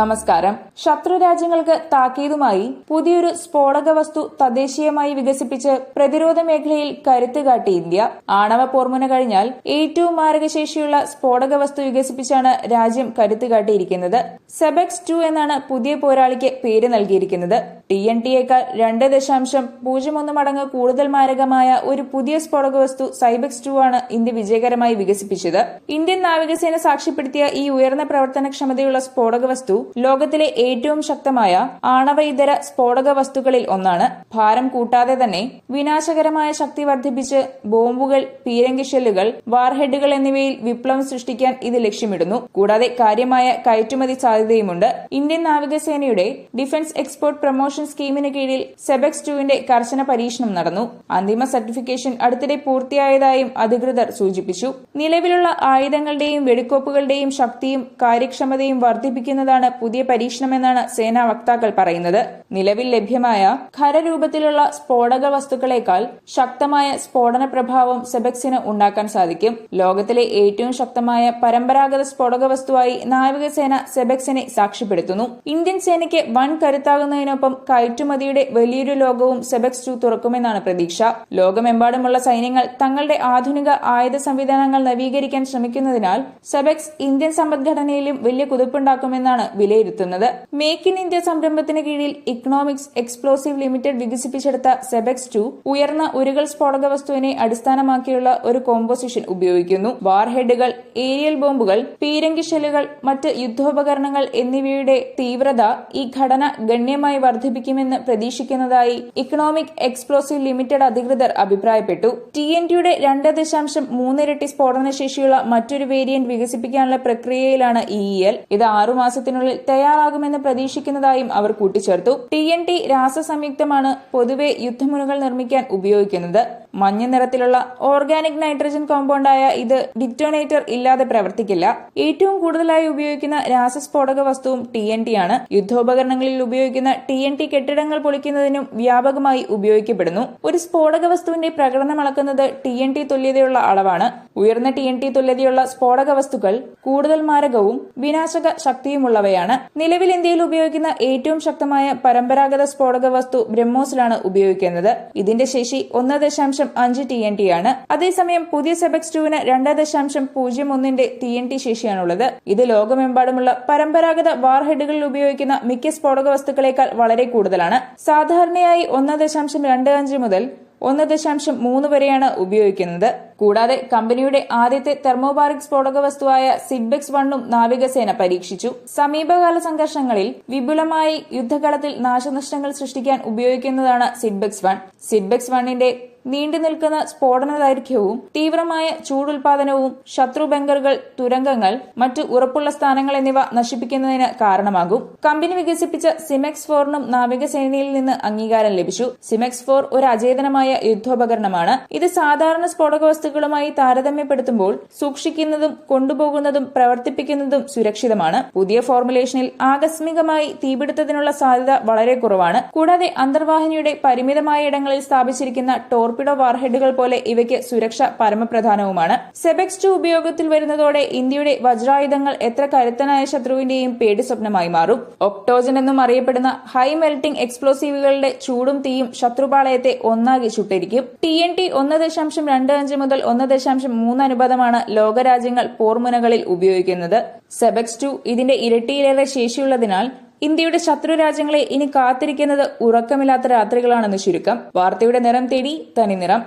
നമസ്കാരം. ശത്രു രാജ്യങ്ങൾക്ക് താക്കീതുമായി പുതിയൊരു സ്ഫോടക വസ്തു തദ്ദേശീയമായി വികസിപ്പിച്ച് പ്രതിരോധ മേഖലയിൽ കരുത്ത് കാട്ടി ഇന്ത്യ. ആണവ പോർമുന കഴിഞ്ഞാൽ ഏറ്റവും മാരകശേഷിയുള്ള സ്ഫോടക വസ്തു വികസിപ്പിച്ചാണ് രാജ്യം കരുത്ത് കാട്ടിയിരിക്കുന്നത്. സെബെക്സ് ടു എന്നാണ് പുതിയ പോരാളിക്ക് പേര് നൽകിയിരിക്കുന്നത്. ടി എൻ ടിയേക്കാൾ രണ്ട് ദശാംശം പൂജ്യം ഒന്ന് മടങ്ങ് കൂടുതൽ മാരകമായ ഒരു പുതിയ സ്ഫോടക വസ്തു സൈബെക്സ് ടു ആണ് ഇന്ത്യ വിജയകരമായി വികസിപ്പിച്ചത്. ഇന്ത്യൻ നാവികസേന സാക്ഷ്യപ്പെടുത്തിയ ഈ ഉയർന്ന പ്രവർത്തനക്ഷമതയുള്ള സ്ഫോടക വസ്തു ലോകത്തിലെ ഏറ്റവും ശക്തമായ ആണവ ഇതര സ്ഫോടക വസ്തുക്കളിൽ ഒന്നാണ്. ഭാരം കൂട്ടാതെ തന്നെ വിനാശകരമായ ശക്തി വർദ്ധിപ്പിച്ച് ബോംബുകൾ പീരങ്കി ഷെല്ലുകൾ വാർഹെഡുകൾ എന്നിവയിൽ വിപ്ലവം സൃഷ്ടിക്കാൻ ഇത് ലക്ഷ്യമിടുന്നു. കൂടാതെ കാര്യമായ കയറ്റുമതി സാധ്യതയുമുണ്ട്. ഇന്ത്യൻ നാവികസേനയുടെ ഡിഫൻസ് എക്സ്പോർട്ട് പ്രൊമോഷൻ സ്കീമിന് കീഴിൽ സെബക്സ് ടുവിന്റെ കർശന പരീക്ഷണം നടന്നു. അന്തിമ സർട്ടിഫിക്കേഷൻ അടുത്തിടെ പൂർത്തിയായതായും അധികൃതർ സൂചിപ്പിച്ചു. നിലവിലുള്ള ആയുധങ്ങളുടെയും വെടിക്കോപ്പുകളുടെയും ശക്തിയും കാര്യക്ഷമതയും വർദ്ധിപ്പിക്കുന്നതാണ് പുതിയ പരീക്ഷണമെന്നാണ് സേനാ വക്താക്കൾ പറയുന്നത്. നിലവിൽ ലഭ്യമായ ഖരരൂപത്തിലുള്ള സ്ഫോടക വസ്തുക്കളെക്കാൾ ശക്തമായ സ്ഫോടന പ്രഭാവം സെബക്സിന് ഉണ്ടാക്കാൻ സാധിക്കും. ലോകത്തിലെ ഏറ്റവും ശക്തമായ പരമ്പരാഗത സ്ഫോടക വസ്തുവായി നാവികസേന സെബക്സിനെ സാക്ഷ്യപ്പെടുത്തുന്നു. ഇന്ത്യൻ സേനയ്ക്ക് വൻ കരുത്താകുന്നതിനൊപ്പം കയറ്റുമതിയുടെ വലിയൊരു ലോകവും സെബക്സ് ടു തുറക്കുമെന്നാണ് പ്രതീക്ഷ. ലോകമെമ്പാടുമുള്ള സൈന്യങ്ങൾ തങ്ങളുടെ ആധുനിക ആയുധ സംവിധാനങ്ങൾ നവീകരിക്കാൻ ശ്രമിക്കുന്നതിനാൽ സെബക്സ് ഇന്ത്യൻ സമ്പദ്ഘടനയിലും വലിയ കുതിപ്പുണ്ടാക്കുമെന്നാണ് വിലയിരുത്തുന്നത്. മേക്ക് ഇൻ ഇന്ത്യ സംരംഭത്തിന് കീഴിൽ ഇക്കണോമിക്സ് എക്സ്പ്ലോസീവ് ലിമിറ്റഡ് വികസിപ്പിച്ചെടുത്ത സെബക്സ് ടു ഉയർന്ന ഉരുകൾ സ്ഫോടക വസ്തുവിനെ അടിസ്ഥാനമാക്കിയുള്ള ഒരു കോമ്പോസിഷൻ ഉപയോഗിക്കുന്നു. വാർഹെഡുകൾ ഏരിയൽ ബോംബുകൾ പീരങ്കി ഷെല്ലുകൾ മറ്റ് യുദ്ധോപകരണങ്ങൾ എന്നിവയുടെ തീവ്രത ഈ ഘടന ഗണ്യമായി വർദ്ധിപ്പിക്കുമെന്ന് പ്രതീക്ഷിക്കുന്നതായി ഇക്കണോമിക് എക്സ്പ്ലോസീവ് ലിമിറ്റഡ് അധികൃതർ അഭിപ്രായപ്പെട്ടു. ടി എൻ ടിയുടെ രണ്ട് ദശാംശം മൂന്നിരട്ടി സ്ഫോടനശേഷിയുള്ള മറ്റൊരു വേരിയന്റ് വികസിപ്പിക്കാനുള്ള പ്രക്രിയയിലാണ് ഇ എൽ ഇത് ആറുമാസത്തിനുള്ളിൽ തയ്യാറാകുമെന്ന് പ്രതീക്ഷിക്കുന്നതായും അവർ കൂട്ടിച്ചേർത്തു. ടി എൻ ടി രാസസംയുക്തമാണ് പൊതുവെ യുദ്ധമുനകൾ നിർമ്മിക്കാൻ ഉപയോഗിക്കുന്നത്. മഞ്ഞ നിറത്തിലുള്ള ഓർഗാനിക് നൈട്രജൻ കോമ്പൗണ്ടായ ഇത് ഡിറ്റോണേറ്റർ ഇല്ലാതെ പ്രവർത്തിക്കില്ല. ഏറ്റവും കൂടുതലായി ഉപയോഗിക്കുന്ന രാസസ്ഫോടക വസ്തുവും ടി എൻ ടി ആണ്. യുദ്ധോപകരണങ്ങളിൽ ഉപയോഗിക്കുന്ന ടി എൻ ടി കെട്ടിടങ്ങൾ പൊളിക്കുന്നതിനും വ്യാപകമായി ഉപയോഗിക്കപ്പെടുന്നു. ഒരു സ്ഫോടക വസ്തുവിന്റെ പ്രകടനം അളക്കുന്നത് ടി എൻ ടി തുല്യതയുള്ള അളവാണ്. ഉയർന്ന ടി എൻ ടി തുല്യതയുള്ള സ്ഫോടക വസ്തുക്കൾ കൂടുതൽ മാരകവും വിനാശക ശക്തിയുമുള്ളവയാണ്. നിലവിൽ ഇന്ത്യയിൽ ഉപയോഗിക്കുന്ന ഏറ്റവും ശക്തമായ പരമ്പരാഗത സ്ഫോടക വസ്തു ബ്രഹ്മോസിലാണ് ഉപയോഗിക്കുന്നത്. ഇതിന്റെ ശേഷി ഒന്ന് ദശാംശം അഞ്ച് ടി എൻ ടി ആണ്. അതേസമയം പുതിയ സെബക്സ് ടുവിന് രണ്ട് ദശാംശം പൂജ്യം ഒന്നിന്റെ ടി എൻ ടി ശേഷിയാണുള്ളത്. ഇത് ലോകമെമ്പാടുമുള്ള പരമ്പരാഗത വാർഹെഡുകളിൽ ഉപയോഗിക്കുന്ന മിക്ക സ്ഫോടക വസ്തുക്കളേക്കാൾ വളരെ കൂടുതലാണ്. സാധാരണയായി ഒന്ന് ദശാംശം രണ്ട് അഞ്ച് മുതൽ ഒന്ന് ദശാംശം മൂന്ന് വരെയാണ് ഉപയോഗിക്കുന്നത്. കൂടാതെ കമ്പനിയുടെ ആദ്യത്തെ തെർമോബാറിക് സ്ഫോടക വസ്തുവായ സിഡ്ബെക്സ് വണ്ണും നാവികസേന പരീക്ഷിച്ചു. സമീപകാല സംഘർഷങ്ങളിൽ വിപുലമായി യുദ്ധകളത്തിൽ നാശനഷ്ടങ്ങൾ സൃഷ്ടിക്കാൻ ഉപയോഗിക്കുന്നതാണ് സിഡ്ബെക്സ് വൺ. സിഡ്ബെക്സ് വണ്ണിന്റെ നീണ്ടു നിൽക്കുന്ന സ്ഫോടന ദൈർഘ്യവും തീവ്രമായ ചൂടുൽപാദനവും ശത്രു ബങ്കറുകൾ തുരങ്കങ്ങൾ മറ്റു ഉറപ്പുള്ള സ്ഥാനങ്ങൾ എന്നിവ നശിപ്പിക്കുന്നതിന് കാരണമാകും. കമ്പനി വികസിപ്പിച്ച സിമെക്സ് ഫോറിനും നാവികസേനയിൽ നിന്ന് അംഗീകാരം ലഭിച്ചു. സിമെക്സ് ഫോർ ഒരു അചേതനമായ യുദ്ധോപകരണമാണ്. ഇത് സാധാരണ സ്ഫോടക വസ്തുക്കളുമായി താരതമ്യപ്പെടുത്തുമ്പോൾ സൂക്ഷിക്കുന്നതും കൊണ്ടുപോകുന്നതും പ്രവർത്തിപ്പിക്കുന്നതും സുരക്ഷിതമാണ്. പുതിയ ഫോർമുലേഷനിൽ ആകസ്മികമായി തീപിടുത്തത്തിനുള്ള സാധ്യത വളരെ കുറവാണ്. കൂടാതെ അന്തർവാഹിനിയുടെ പരിമിതമായ ഇടങ്ങളിൽ സ്ഥാപിച്ചിരിക്കുന്ന ടോർപിഡോ വാർഹെഡുകൾ പോലെ ഇവയ്ക്ക് സുരക്ഷ പരമപ്രധാനവുമാണ്. സെബെക്സ് ടു ഉപയോഗത്തിൽ വരുന്നതോടെ ഇന്ത്യയുടെ വജ്രായുധങ്ങൾ എത്ര കരുത്തനായ ശത്രുവിന്റെയും പേടി സ്വപ്നമായി മാറും. ഒക്ടോജൻ എന്നും അറിയപ്പെടുന്ന ഹൈ മെൽറ്റിംഗ് എക്സ്പ്ലോസീവുകളുടെ ചൂടും തീയും ശത്രുപാളയത്തെ ഒന്നാകെ ചുട്ടിരിക്കും. ടി എൻ ടി ഒന്ന് ദശാംശം രണ്ട് അഞ്ച് മുതൽ ഒന്ന് ദശാംശം മൂന്ന് അനുപാതമാണ് ലോകരാജ്യങ്ങൾ പോർമുനകളിൽ ഉപയോഗിക്കുന്നത്. സെബെക്സ് ടു ഇതിന്റെ ഇരട്ടിയിലേറെ ശേഷിയുള്ളതിനാൽ ഇന്ത്യയുടെ ശത്രു രാജ്യങ്ങളെ ഇനി കാത്തിരിക്കുന്നത് ഉറക്കമില്ലാത്ത രാത്രികളാണെന്ന് ചുരുക്കം. വാർത്തയുടെ നിറം തേടി തനി നിറം.